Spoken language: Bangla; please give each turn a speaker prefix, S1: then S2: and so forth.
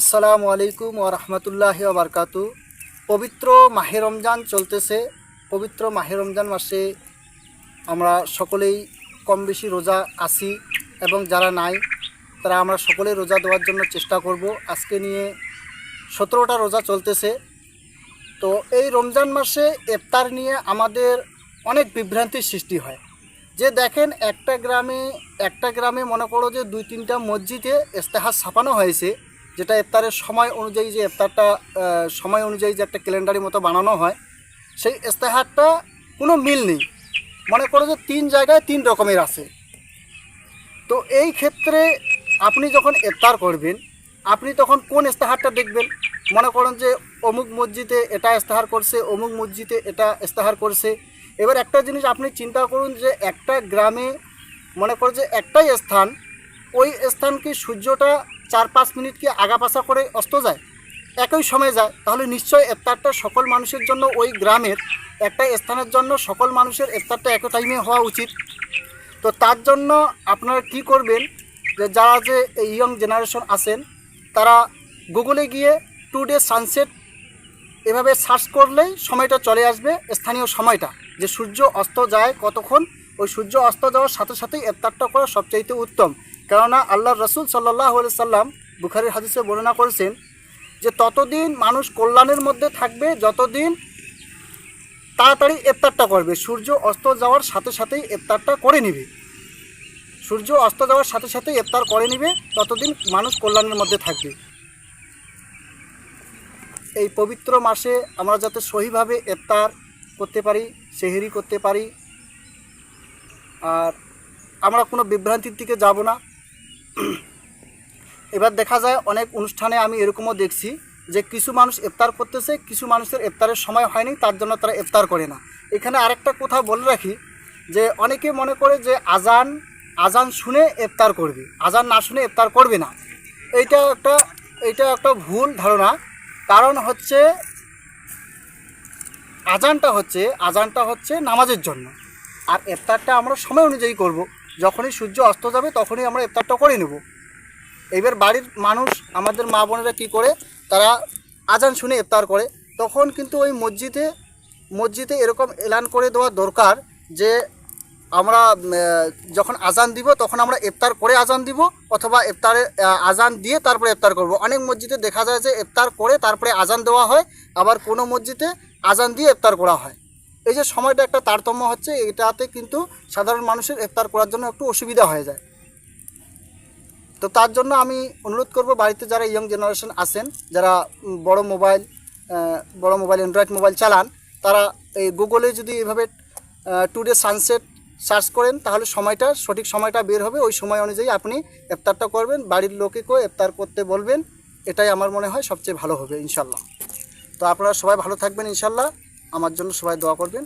S1: আসসালামু আলাইকুম ও রহমতুল্লাহ বারকাতু। পবিত্র মাহে রমজান চলতেছে। পবিত্র মাহে রমজান মাসে আমরা সকলেই কম বেশি রোজা আসি এবং যারা নাই, তারা আমরা সকলেই রোজা দেওয়ার জন্য চেষ্টা করব। আজকে নিয়ে সতেরোটা রোজা চলতেছে। তো এই রমজান মাসে ইফতার নিয়ে আমাদের অনেক বিভ্রান্তির সৃষ্টি হয়। যে দেখেন, একটা গ্রামে একটা গ্রামে মনে করো যে দুই তিনটা মসজিদে ইস্তেহার ছাপানো হয়েছে। যেটা ইফতারের সময় অনুযায়ী যে ইফতারটা সময় অনুযায়ী যে একটা ক্যালেন্ডারের মতো বানানো হয়, সেই ইস্তেহারটা কোনো মিল নেই। মনে করো যে তিন জায়গায় তিন রকমের আছে। তো এই ক্ষেত্রে আপনি যখন ইফতার করবেন, আপনি তখন কোন ইস্তেহারটা দেখবেন? মনে করেন যে অমুক মসজিদে এটা ইস্তেহার করছে, অমুক মসজিদে এটা ইস্তেহার করছে। এবার একটা জিনিস আপনি চিন্তা করুন যে একটা গ্রামে মনে করো যে একটাই স্থান ওই স্থান কি সূর্যটা চার পাঁচ মিনিট কি আগা পাশা করে অস্ত যায়? একই সময় যায়। তাহলে নিশ্চয়ই ইফতারটা সকল মানুষের জন্য ওই গ্রামের একটা স্থানের জন্য সকল মানুষের ইফতারটা একই টাইমে হওয়া উচিত। তো তার জন্য আপনারা কি করবেন যে যারা যে ইয়ং জেনারেশন আছেন, তারা গুগলে গিয়ে টু ডে সানসেট এভাবে সার্চ করলেই সময়টা চলে আসবে, স্থানীয় সময়টা। যে সূর্য অস্ত যায় কতক্ষণ? ওই সূর্য অস্ত যাওয়ার সাথে সাথেই ইফতারটা করা সবচাইতে উত্তম। কেননা আল্লাহ রসুল সাল্লাহ সাল্লাম বুখারির হাদিসে বর্ণনা করেছেন যে ততদিন মানুষ কল্যাণের মধ্যে থাকবে যতদিন তাড়াতাড়ি ইফতারটা করবে। সূর্য অস্ত যাওয়ার সাথে সাথেই ইফতারটা করে নিবে। সূর্য অস্ত যাওয়ার সাথে সাথে ইফতার করে নিবে, ততদিন মানুষ কল্যাণের মধ্যে থাকবে। এই পবিত্র মাসে আমরা যাতে সহিভাবে ইফতার করতে পারি, সেহেরি করতে পারি, আর আমরা কোনো বিভ্রান্তির দিকে যাব না। এবার দেখা যায় অনেক অনুষ্ঠানে আমি এরকমও দেখছি যে কিছু মানুষ ইফতার করতেছে, কিছু মানুষের ইফতারের সময় হয়নি, তার জন্য তারা ইফতার করে না। এখানে আরেকটা কথা বলে রাখি যে অনেকে মনে করে যে আজান আজান শুনে ইফতার করবে, আজান না শুনে ইফতার করবে না। এইটা একটা এইটা একটা ভুল ধারণা। কারণ হচ্ছে আজানটা হচ্ছে আজানটা হচ্ছে নামাজের জন্য। আর ইফতারটা আমরা সময় অনুযায়ী করব। যখনই সূর্য অস্ত যাবে, তখনই আমরা ইফতারটা করে নেব। এবার বাড়ির মানুষ, আমাদের মা বোনেরা কী করে, তারা আজান শুনে ইফতার করে। তখন কিন্তু ওই মসজিদে মসজিদে এরকম এলান করে দেওয়া দরকার যে, আমরা যখন আজান দিব, তখন আমরা ইফতার করে আজান দিব, অথবা ইফতারে আজান দিয়ে তারপরে ইফতার করব। অনেক মসজিদে দেখা যায় যে, ইফতার করে তারপরে আজান দেওয়া হয়, আবার কোনো মসজিদে আজান দিয়ে ইফতার করা হয়। এই যে সময়টা একটা তারতম্য হচ্ছে, এটাতে কিন্তু সাধারণ মানুষের ইফতার করার জন্য একটু অসুবিধা হয়ে যায়। তো তার জন্য আমি অনুরোধ করব, বাড়িতে যারা ইয়ং জেনারেশন আছেন, যারা বড় মোবাইল বড় মোবাইল অ্যান্ড্রয়েড মোবাইল চালান, তারা এই গুগলে যদি এভাবে টুডে সানসেট সার্চ করেন, তাহলে সময়টা, সঠিক সময়টা বের হবে। ওই সময় অনুযায়ী আপনি ইফতারটা করবেন, বাড়ির লোকেকেও ইফতার করতে বলবেন। এটাই আমার মনে হয় সবচেয়ে ভালো হবে ইনশাল্লাহ তো আপনারা সবাই ভালো থাকবেন ইনশাল্লাহ আমার জন্য সবাই দোয়া করবেন।